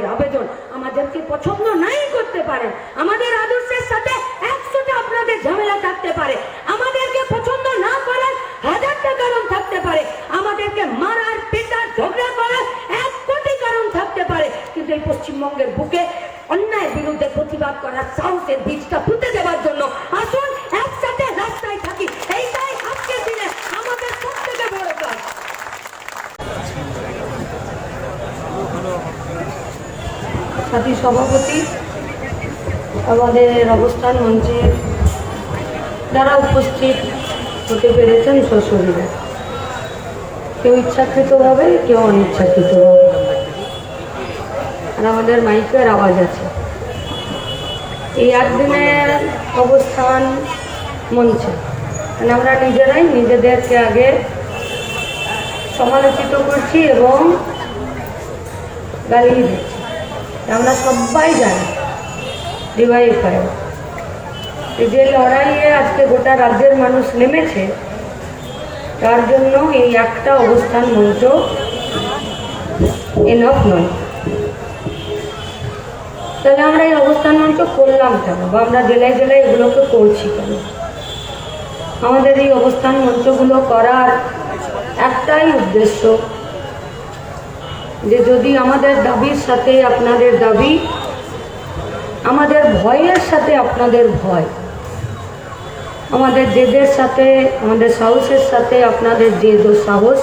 আমাদের আবেদন আমাদেরকে পছন্দ নাই করতে পারেন। আমাদের আদর্শের সাথে একশোটা আপনাদের ঝামেলা থাকতে পারে। আমাদেরকে পছন্দ না করেন হাজারটা কারণ থাকতে পারে। আমাদেরকে মারার, পেটার, ঝগড়া করার এক কোটি কারণ থাকতে পারে। কিন্তু এই পশ্চিমবঙ্গের বুকে অন্যায়ের বিরুদ্ধে প্রতিবাদ করার সাহসের বীজটা পুঁতে দেওয়ার জন্য আসুন একসাথে রাস্তায় থাকি এইটাই আজকের দিনে আমাদের সব থেকে বড় কাজ সাথী সভাপতি, আমাদের অবস্থান মঞ্চে যারা উপস্থিত হতে পেরেছেন সশরীরে। কেউ ইচ্ছাকৃতভাবে, কেউ অনিচ্ছাকৃতভাবে। আর আমাদের মাইকের আওয়াজ আছে। এই একদিনের অবস্থান মঞ্চে। মানে আমরা নিজেরাই নিজেদেরকে আগে সমালোচিত করছি এবং গালি দিচ্ছি। আমরা সবাই জানি ডিওয়াইফাই যে লড়াইয়ে আজকে গোটা রাজ্যের মানুষ নেমেছে, তার জন্য এই একটা অবস্থান মঞ্চ এনফ নয়। তাহলে আমরা এই অবস্থান মঞ্চ করলাম কেন? বা আমরা জেলায় জেলায় এগুলোকে করছি কেন? আমাদের এই অবস্থান মঞ্চগুলো করার একটাই উদ্দেশ্য যে যদি আমাদের দাবির সাথে আপনাদের দাবি, আমাদের ভয়ের সাথে আপনাদের ভয়, আমাদের জেদের সাথে, আমাদের সাহসের সাথে আপনাদের জেদ ও সাহস,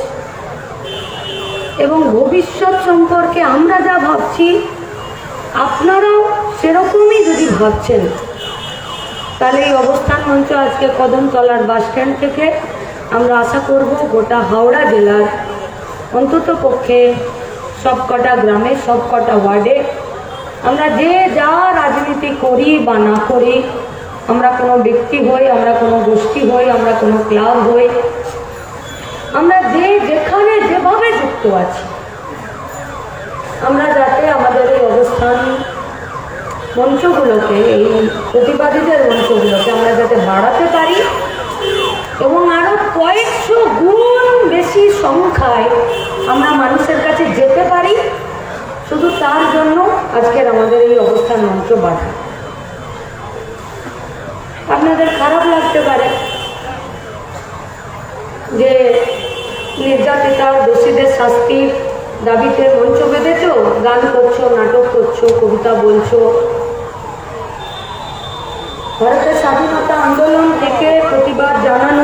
এবং ভবিষ্যৎ সম্পর্কে আমরা যা ভাবছি, আপনারাও সেরকমই যদি ভাবছেন, তাহলে এই অবস্থান মঞ্চ আজকে কদমতলার বাস স্ট্যান্ড থেকে আমরা আশা করব গোটা হাওড়া জেলার অন্তত পক্ষে সব কটা গ্রামে সব কটা ওয়ার্ডে। আমরা যে যা রাজনীতি করি বা না করি, আমরা কোনো ব্যক্তি হই, আমরা কোনো গোষ্ঠী হই, আমরা কোনো ক্লাব হই, আমরা যে যেখানে যেভাবে যুক্ত আছি, আমরা যাতে আমাদের এই অবস্থান মঞ্চগুলোকে, এই প্রতিবাদীদের মঞ্চগুলোকে আমরা যাতে বাড়াতে পারি এবং আরও কয়েকশো গুণ বেশি সংখ্যায় আমরা মানুষের কাছে যেতে পারি। শুধু তার জন্য আজকের আমাদের এই অবস্থান মঞ্চ বাড়া আপনাদের খারাপ লাগতে পারে যে নির্যাতিতা, দোষীদের শাস্তির দাবিতে মঞ্চ বেঁধেছ, গান করছ, নাটক করছ, কবিতা বলছো। ভারতের স্বাধীনতা আন্দোলন থেকে প্রতিবাদ জানানোর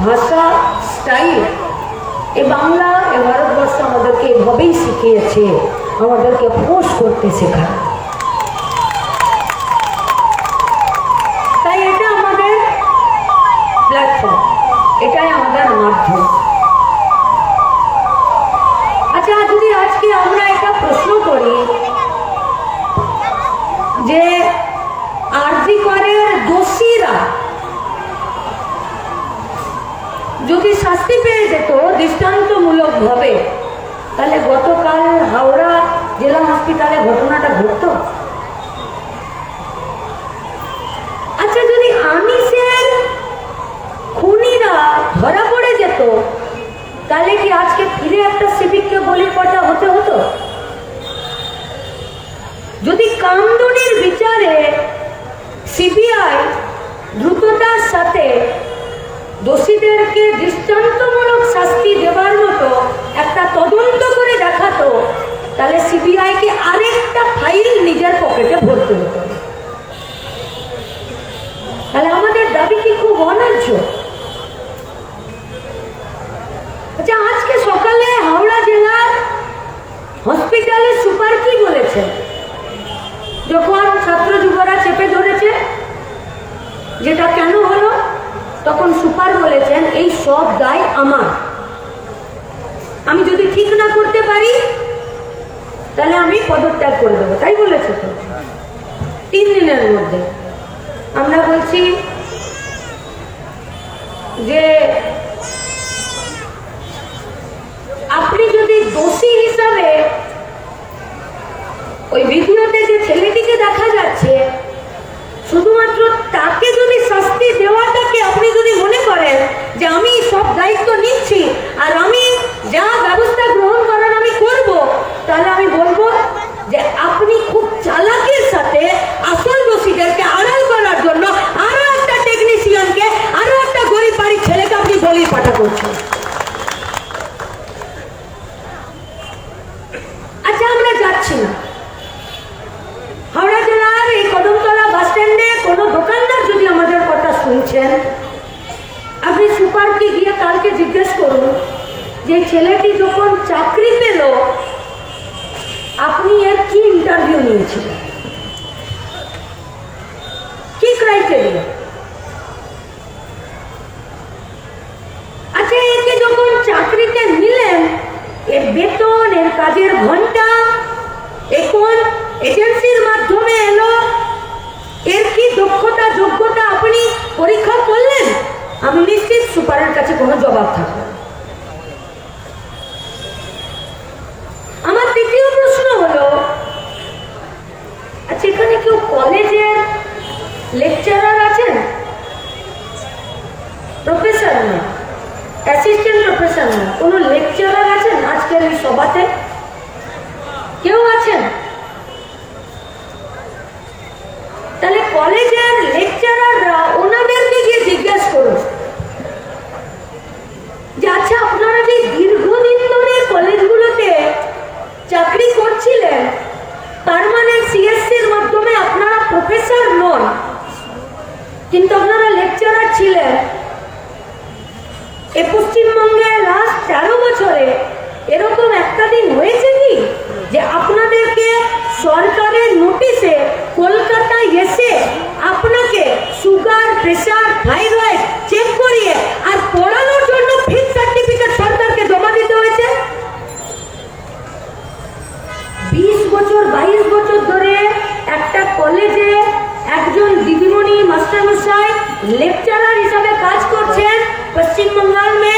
ভাষা স্টাইল এ বাংলা এ ভারতবর্ষ আমাদেরকে এভাবেই শিখিয়েছে আমাদেরকে পোষ করতে শেখায় তাই এটা আমাদের প্ল্যাটফর্ম এটাই আমাদের মাধ্যম আচ্ছা যদি আজকে আমরা এটা প্রশ্ন করি যে আরজি করের দোষীরা যদি শাস্তি পেয়ে যেত ভাবে তাহলে গতকাল হাওড়া জেলা হসপিটালে ঘটনাটা ঘটতো? আচ্ছা যদি আমিষের খুনিরা ধরা পড়ে যেত, তাহলে কি আজকে ফিরে একটা সিভিককে বলির পটা হতে হতো? যদি কামদুনির বিচারে সিবিআই দ্রুততার সাথে দোষীদেরকে দৃষ্টান্তমূলক শাস্তি দেবার মতো একটা তদন্ত করে দেখাতো, তাহলে সিবিআইকে আরেকটা ফাইল নিজের পকেটে ভরতে হতো। তাহলে আমাদের দাবি কি খুব অন্যায্য আচ্ছা আজকে সকালে হাওড়া জেলার হসপিটালের সুপার কি বলেছে? যখন ছাত্র যুবরা চেপে ধরেছে, যেটা কেন তখন সুপার বলেছেন, এই সব দায় আমার। আমি যদি ঠিক না করতে পারি, তাহলে আমি পদত্যাগ করে দেবো। তাই বলেছে তো। তিন দিনের মধ্যে। আমরা বলছি যে, আপনি যদি দোষী হিসাবে ওই ভিডিওতে যে ছেলেটিকে দেখা যাচ্ছে শুধুমাত্র তাকে যদি শাস্তি দেওয়াটাকে আপনি যদি মনে করেন যে আমি সব দায়িত্ব নিচ্ছি আর আমি যা ব্যবস্থা গ্রহণ করার আমি করব তাহলে আমি বলব আচ্ছা আমরা যাচ্ছি না হাওড়া জেলার এই কদমতলা বাস স্ট্যান্ডে কোনো দোকানদার যদি আমাদের কথা শুনছেন আপনি সুপারকে গিয়ে কালকে জিজ্ঞেস করুন যে ছেলেটি যখন চাকরি পেল, আপনি এর কি ইন্টারভিউ নিয়েছিলেন? কি ক্রাইটেরিয়া আচ্ছা একে যখন চাকরিতে নিলেন, এর বেতন, এর কাজের ঘণ্টা এখন এজেন্সির মাধ্যমে এলো এর কি দক্ষতা যোগ্যতা আপনি পরীক্ষা করলেন আমি নিশ্চিত সুপারের কাছে কোনো জবাব থাকবে না। আমার তৃতীয় প্রশ্ন হলো আচ্ছা এখানে কেউ কলেজের লেকচারার আছেন প্রফেসর না অ্যাসিস্ট্যান্ট প্রফেসর না কোনো লেকচারার আছেন আজকের এই সভাতে কেউ আছেন তাহলে কলেজের লেকচারাররা ওনাদেরকে গিয়ে জিজ্ঞেস করুন যে আচ্ছা আপনারা যে দীর্ঘদিন ধরে কলেজগুলোতে চাকরি করছিলেন পার্মানেন্ট সিএসসির মাধ্যমে আপনারা প্রফেসর নন কিন্তু আপনারা লেকচারার ছিলেন এ পশ্চিমবঙ্গে লাস্ট তেরো বছরে এরকম একটা দিন হয়েছে কি? যে আপনাদেরকে সরকারের নোটিশে কলকাতায় এসে আপনাকে সুগার প্রেশার থাইরয়েড চেক করিয়ে আর পড়ানোর জন্য সার্টিফিকেট সরকারকে জমা দিতে হয়েছে। বিশ বছর, বাইশ বছর ধরে একটা কলেজে একজন দিদিমণি, মাস্টারমশাই লেকচারার হিসাবে কাজ করছেন পশ্চিমবঙ্গাল মে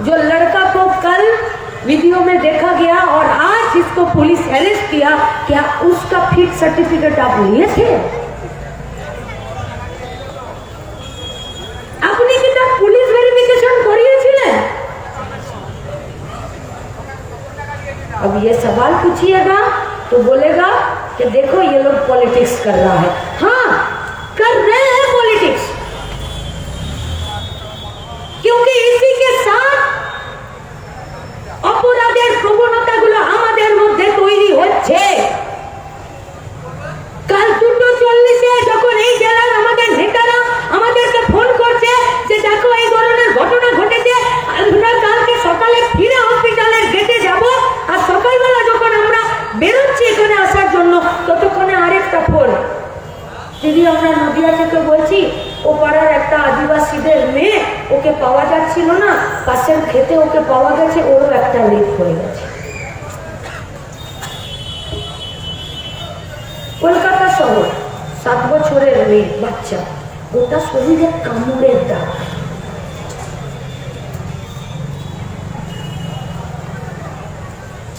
जो लड़का को कल वीडियो में देखा गया और आज जिसको पुलिस अरेस्ट किया क्या उसका फिट सर्टिफिकेट आप लिए थे আপনি কি তার পুলিশ ভেরিফিকেশন করিয়েছিলেন अब ये सवाल पूछिएगा तो बोलेगा कि देखो ये लोग पॉलिटिक्स कर रहा है हाँ कर रहे ওকে পাওয়া যাচ্ছিল না পাশের খেতে ওকে পাওয়া গেছে ওরও একটা লেট হয়ে গেছে কলকাতা শহর সাত বছরের মেয়ে বাচ্চা গোটা শরীরে কামড়ের দাগ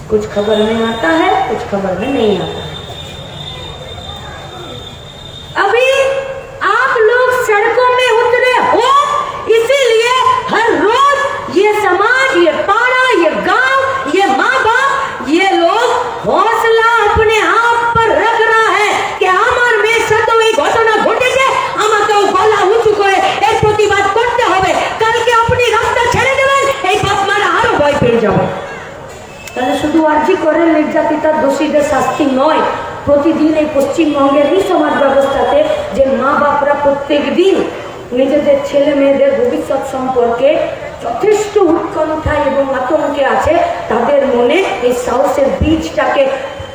कुछ खबर में आता है कुछ खबर में नहीं आता নির্যাতিতার দোষীদের শাস্তি নয়। প্রতিদিন এই পশ্চিমবঙ্গের এই সমাজ ব্যবস্থাতে যে মা বাপরা প্রত্যেক দিন নিজেদের ছেলে মেয়েদের ভবিষ্যৎ সম্পর্কে যথেষ্ট উৎকণ্ঠা এবং আতঙ্কে আছে, তাদের মনে এই সাহসের বীজটাকে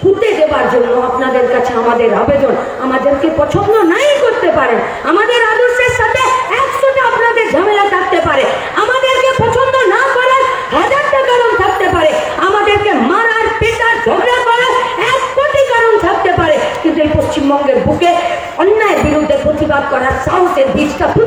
পুঁতে দেবার জন্য আপনাদের কাছে আমাদের আবেদন। আমাদেরকে পছন্দ নাই করতে পারেন। আমাদের আদর্শের সাথে একশোটা আপনাদের ঝামেলা থাকতে পারে। আমাদেরকে পছন্দ না করেন হাজারটা কারণ থাকতে পারে আমাদেরকে মারার পেটার ঝগড়া করার এক কোটি কারণ থাকতে পারে কিন্তু এই পশ্চিমবঙ্গের বুকে অন্যায়ের বিরুদ্ধে প্রতিবাদ করার সাহসের বীজটা পুঁতে দেওয়ার জন্য